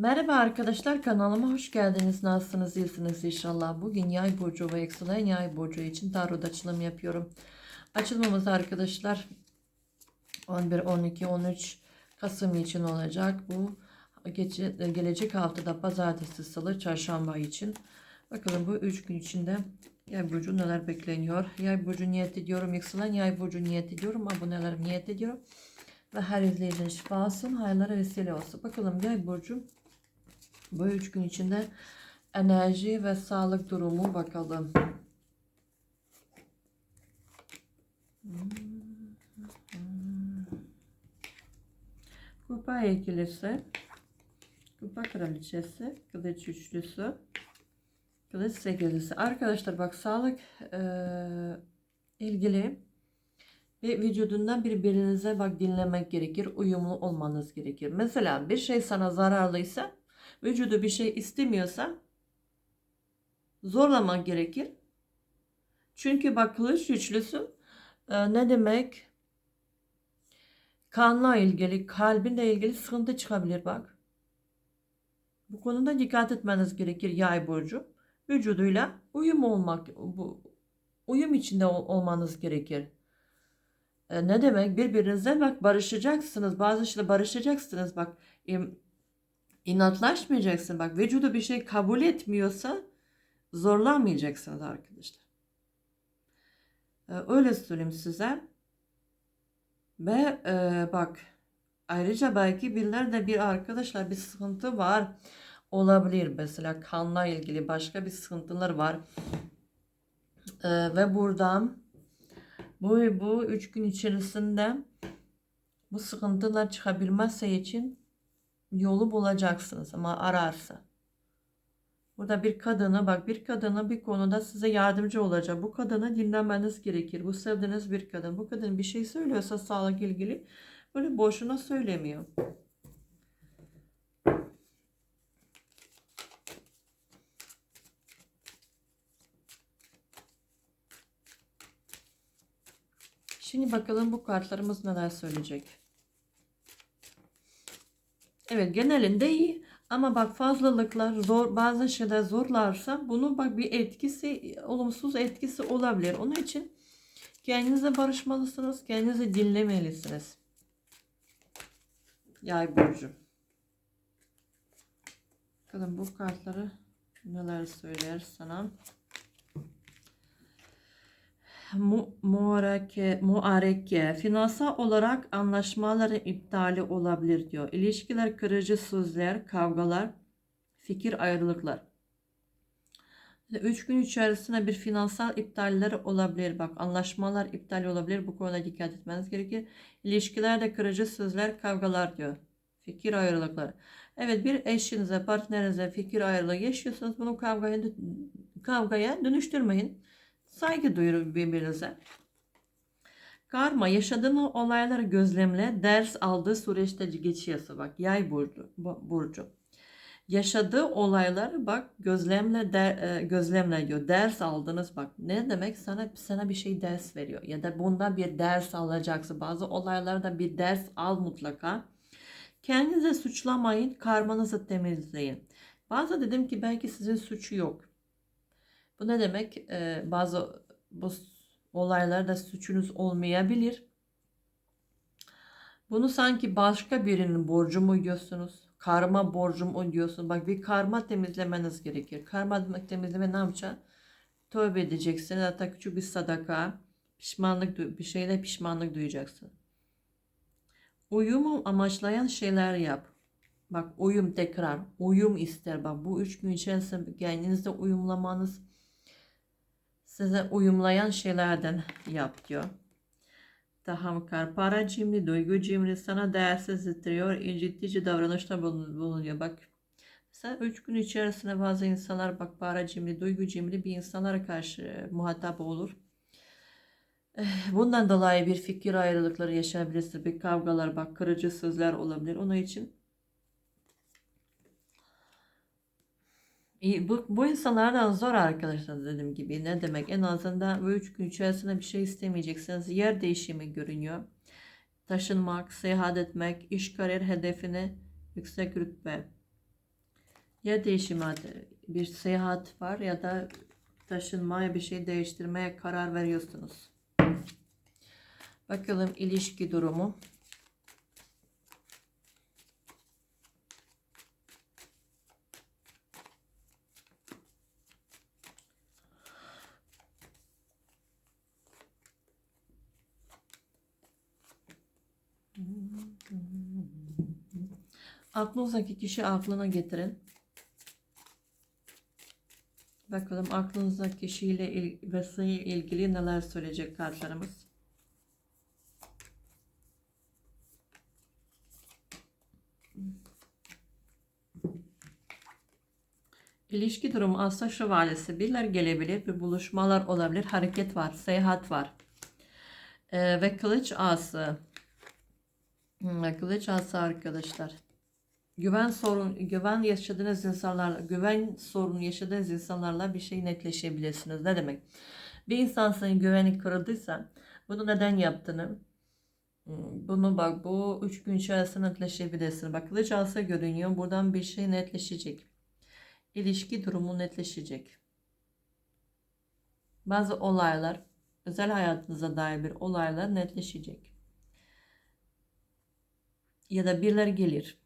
Merhaba arkadaşlar kanalıma hoş geldiniz. Nasılsınız? İyisiniz inşallah. Bugün yay burcu ve yükselen yay burcu için tarot açılım yapıyorum. Açılmamız arkadaşlar 11, 12, 13 Kasım için olacak. Bu gece, gelecek haftada pazartesi, salı, çarşamba için. Bakalım bu 3 gün içinde yay burcu neler bekleniyor. Yay burcu niyet ediyorum. Yükselen yay burcu niyet ediyorum. Aboneler niyet ediyorum. Ve her izleyicinin şifa olsun, hayırlara vesile olsun. Bakalım yay burcu bu üç gün içinde enerji ve sağlık durumu bakalım. Kupa ikilisi, kupa kraliçesi, kılıç üçlüsü, kılıç sekizlisi. Arkadaşlar bak sağlık eee, ilgili ve vücudundan birbirinize bak dinlemek gerekir, uyumlu olmanız gerekir. Mesela bir şey sana zararlıysa vücudu bir şey istemiyorsa zorlamak gerekir. Çünkü bak kılıç güçlüsü e, ne demek? Kanla ilgili, kalbinle ilgili sıkıntı çıkabilir bak. Bu konuda dikkat etmeniz gerekir yay burcu. Vücuduyla uyum olmak, bu uyum içinde ol- olmanız gerekir. E, ne demek? Birbirinizle bak barışacaksınız. Bazı şeyler barışacaksınız bak. im- inatlaşmayacaksın. Bak vücudu bir şey kabul etmiyorsa zorlanmayacaksınız arkadaşlar. Ee, öyle söyleyeyim size. Ve e, bak ayrıca belki birilerinde bir arkadaşlar bir sıkıntı var olabilir. Mesela kanla ilgili başka bir sıkıntılar var. Ee, ve buradan bu bu üç gün içerisinde bu sıkıntılar çıkabilmesi için yolu bulacaksınız ama ararsa. Burada bir kadını bak bir kadını bir konuda size yardımcı olacak. Bu kadını dinlemeniz gerekir. Bu sevdiğiniz bir kadın. Bu kadın bir şey söylüyorsa sağlık ilgili böyle boşuna söylemiyor. Şimdi bakalım bu kartlarımız neler söyleyecek. Evet genelinde iyi ama bak fazlalıklar zor bazı şeyler zorlarsa bunun bak bir etkisi olumsuz etkisi olabilir. Onun için kendinize barışmalısınız. Kendinizi dinlemelisiniz. Yay burcu. Bakalım bu kartları neler söyler sana. Mu, muareke, muareke, finansal olarak anlaşmaların iptali olabilir diyor. İlişkiler kırıcı sözler, kavgalar, fikir ayrılıklar. Üç gün içerisinde bir finansal iptaller olabilir. Bak anlaşmalar iptal olabilir. Bu konuda dikkat etmeniz gerekir. İlişkilerde kırıcı sözler, kavgalar diyor. Fikir ayrılıkları. Evet bir eşinize, partnerinize fikir ayrılığı yaşıyorsanız bunu kavgaya, kavgaya dönüştürmeyin. Saygı duyurun birbirinize. Karma yaşadığın olayları gözlemle ders aldığı süreçte geçiyorsa bak yay burcu, bu- burcu. Yaşadığı olayları bak gözlemle der, e, gözlemle diyor. Ders aldınız bak. Ne demek? Sana sana bir şey ders veriyor ya da bundan bir ders alacaksın. Bazı olaylarda bir ders al mutlaka. Kendinize suçlamayın, karmanızı temizleyin. Bazı dedim ki belki sizin suçu yok. Bu ne demek? Ee, bazı bu olaylarda suçunuz olmayabilir. Bunu sanki başka birinin borcu mu diyorsunuz? Karma borcu mu diyorsunuz? Bak bir karma temizlemeniz gerekir. Karma temizleme ne yapacaksın? Tövbe edeceksin. Hatta küçük bir sadaka. Pişmanlık, bir şeyle pişmanlık duyacaksın. Uyumu amaçlayan şeyler yap. Bak uyum tekrar. Uyum ister. Bak bu üç gün içerisinde kendinizde uyumlamanız size uyumlayan şeylerden yap diyor. Tahammülkar, para cimri, duygu cimri, sana değersiz ittiriyor, incitici davranışta bulun- bulunuyor. Bak mesela üç gün içerisinde bazı insanlar bak para cimri, duygu cimri bir insanlara karşı muhatap olur. Eh, Bundan dolayı bir fikir ayrılıkları yaşayabilirsiniz. Bir kavgalar, bak kırıcı sözler olabilir. Onun için bu, bu insanlardan zor arkadaşlar dediğim gibi. Ne demek? En azından bu üç gün içerisinde bir şey istemeyeceksiniz. Yer değişimi görünüyor. Taşınmak, seyahat etmek, iş kariyer hedefine yüksek rütbe. Ya değişimat, bir seyahat var ya da taşınmaya bir şey değiştirmeye karar veriyorsunuz. Bakalım ilişki durumu. Aklınızdaki kişi aklına getirin. Bakalım aklınızdaki kişiyle il ve ilgili neler söyleyecek kartlarımız. İlişki durumu asla şövalyesi. Birileri gelebilir, bir buluşmalar olabilir, hareket var, seyahat var. Ee, ve kılıç ası. Hmm, Kılıç ası arkadaşlar. Güven sorun, güven yaşadığınız insanlarla, güven sorunu yaşadığınız insanlarla bir şey netleşebilirsiniz. Ne demek? Bir insan senin güveni kırıldıysa bunu neden yaptığını hmm, bunu bak bu üç gün içerisinde netleşebilirsin. Bak kılıç asa görünüyor. Buradan bir şey netleşecek. İlişki durumu netleşecek. Bazı olaylar, özel hayatınıza dair bir olaylar netleşecek. Ya da birileri gelir.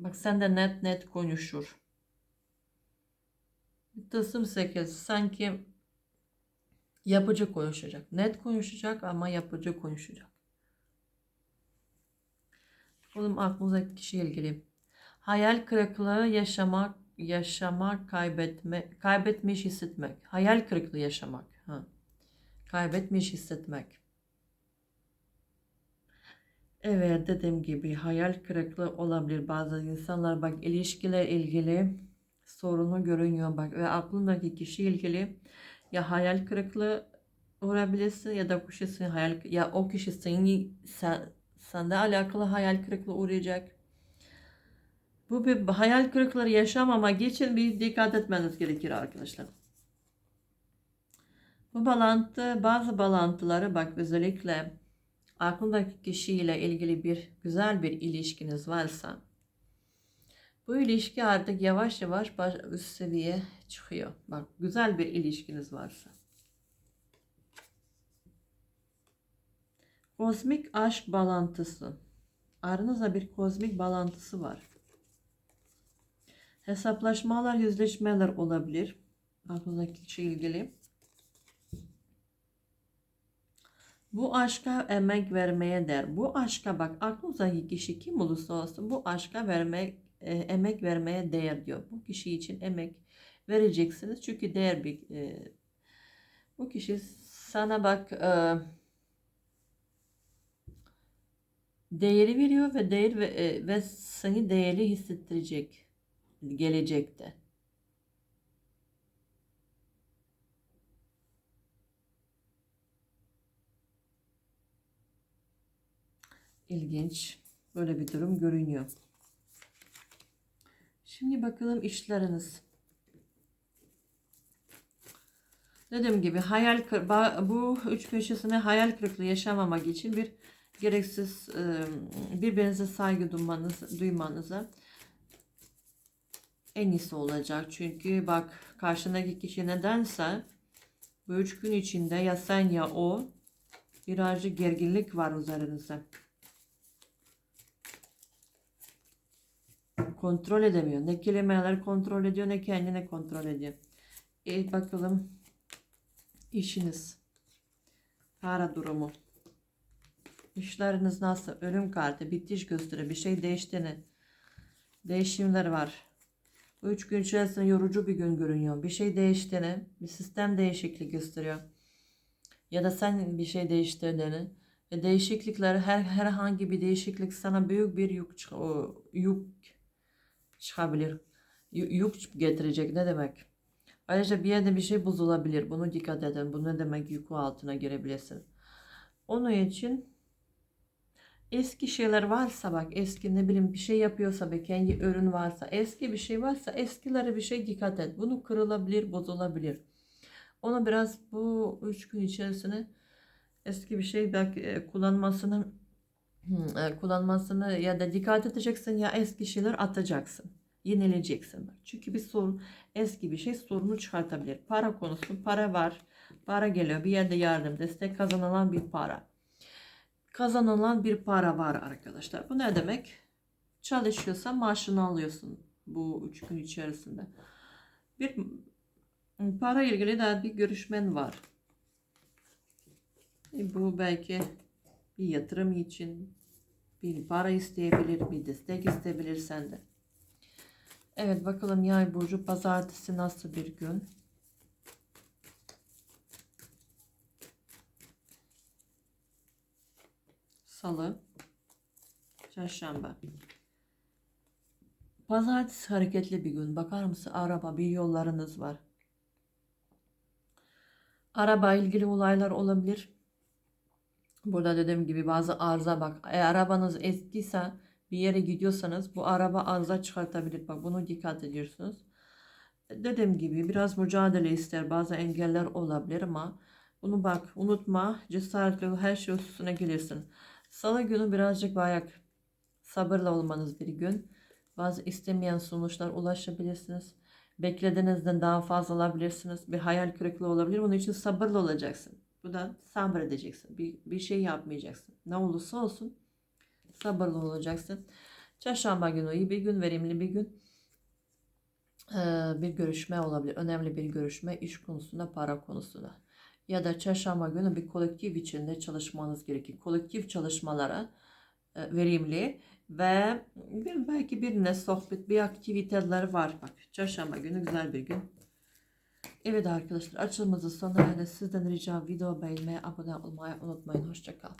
Bak sen de net net konuşur. Tılsım 8 sanki yapıcı konuşacak. Net konuşacak ama yapıcı konuşacak. Oğlum aklınızdaki kişiyle ilgili. Hayal kırıklığı yaşamak, yaşamak, kaybetme, kaybetmiş hissetmek. Hayal kırıklığı yaşamak. Ha. Kaybetmiş hissetmek. Evet dediğim gibi hayal kırıklığı olabilir bazı insanlar bak ilişkiler ilgili sorunu görünüyor bak ve aklındaki kişi ilgili ya hayal kırıklığı uğrayabilirsin ya da kişi hayal ya o kişi senin sen, sende alakalı hayal kırıklığı uğrayacak. Bu bir hayal kırıklığı yaşamamak için bir dikkat etmeniz gerekir arkadaşlar. Bu bağlantı bazı bağlantıları bak özellikle aklındaki kişiyle ilgili bir güzel bir ilişkiniz varsa bu ilişki artık yavaş yavaş baş, üst seviye çıkıyor. Bak güzel bir ilişkiniz varsa. Kozmik aşk bağlantısı. Aranızda bir kozmik bağlantısı var. Hesaplaşmalar, yüzleşmeler olabilir. Aklınızdaki kişiyle ilgili. Bu aşka emek vermeye der. Bu aşka bak aklınızdaki kişi kim olursa olsun bu aşka vermek e, emek vermeye değer diyor. Bu kişi için emek vereceksiniz. Çünkü değer bir e, bu kişi sana bak e, değeri veriyor ve değer ve, e, ve seni değerli hissettirecek gelecekte. İlginç. Böyle bir durum görünüyor. Şimdi bakalım işleriniz. Dediğim gibi hayal bu üç köşesine hayal kırıklığı yaşamamak için bir gereksiz birbirinize saygı duymanız, duymanıza en iyisi olacak. Çünkü bak karşındaki kişi nedense bu üç gün içinde ya sen ya o birazcık gerginlik var üzerinizde. Kontrol edemiyor. Ne kelimeler kontrol ediyor ne kendine kontrol ediyor. E bakalım işiniz. Para durumu. İşleriniz nasıl? Ölüm kartı, bitiş gösteriyor. Bir şey değiştiğini. Değişimler var. Bu üç gün içerisinde yorucu bir gün görünüyor. Bir şey değiştiğini, bir sistem değişikliği gösteriyor. Ya da sen bir şey değiştirdiğini. Ve değişiklikler, her herhangi bir değişiklik sana büyük bir yük, yük çıkabilir. Yük getirecek ne demek? Ayrıca bir yerde bir şey bozulabilir. Bunu dikkat edin. Bu ne demek yükü altına girebilirsin. Onun için eski şeyler varsa bak eski ne bileyim bir şey yapıyorsa ve kendi ürün varsa eski bir şey varsa eskilere bir şey dikkat et. Bunu kırılabilir, bozulabilir. Onu biraz bu üç gün içerisinde eski bir şey belki e, kullanmasını kullanmasını ya da dikkat edeceksin ya eski şeyler atacaksın. Yenileyeceksin. bak. Çünkü bir sorun eski bir şey sorunu çıkartabilir. Para konusu para var. Para geliyor. Bir yerde yardım, destek kazanılan bir para. Kazanılan bir para var arkadaşlar. Bu ne demek? Çalışıyorsan maaşını alıyorsun bu üç gün içerisinde. Bir para ilgili de bir görüşmen var. E, Bu belki bir yatırım için bir para isteyebilir, bir destek isteyebilir sende. Evet bakalım yay burcu pazartesi nasıl bir gün? Salı, çarşamba. Pazartesi hareketli bir gün. Bakar mısın? Araba, bir yollarınız var. Araba ilgili olaylar olabilir. Burada dediğim gibi bazı arıza bak. Eğer arabanız eskiyse bir yere gidiyorsanız bu araba arıza çıkartabilir. Bak bunu dikkat ediyorsunuz. Dediğim gibi biraz mücadele ister. Bazı engeller olabilir ama bunu bak unutma. Cesaretle her şey üstüne gelirsin. Salı günü birazcık bayak sabırla olmanız bir gün. Bazı istemeyen sonuçlar ulaşabilirsiniz. Beklediğinizden daha fazla alabilirsiniz. Bir hayal kırıklığı olabilir. Bunun için sabırlı olacaksın. Bu da sabredeceksin. Bir, bir şey yapmayacaksın. Ne olursa olsun sabırlı olacaksın. Çarşamba günü iyi bir gün, verimli bir gün. Ee, bir görüşme olabilir. Önemli bir görüşme iş konusunda, para konusunda. Ya da çarşamba günü bir kolektif içinde çalışmanız gerekir. Kolektif çalışmalara e, verimli ve bir, belki birine sohbet, bir aktiviteler var. Bak çarşamba günü güzel bir gün. Evet arkadaşlar açılımızın sonuna. Sizden ricam video beğenmeyi, abone olmayı unutmayın. Hoşçakalın.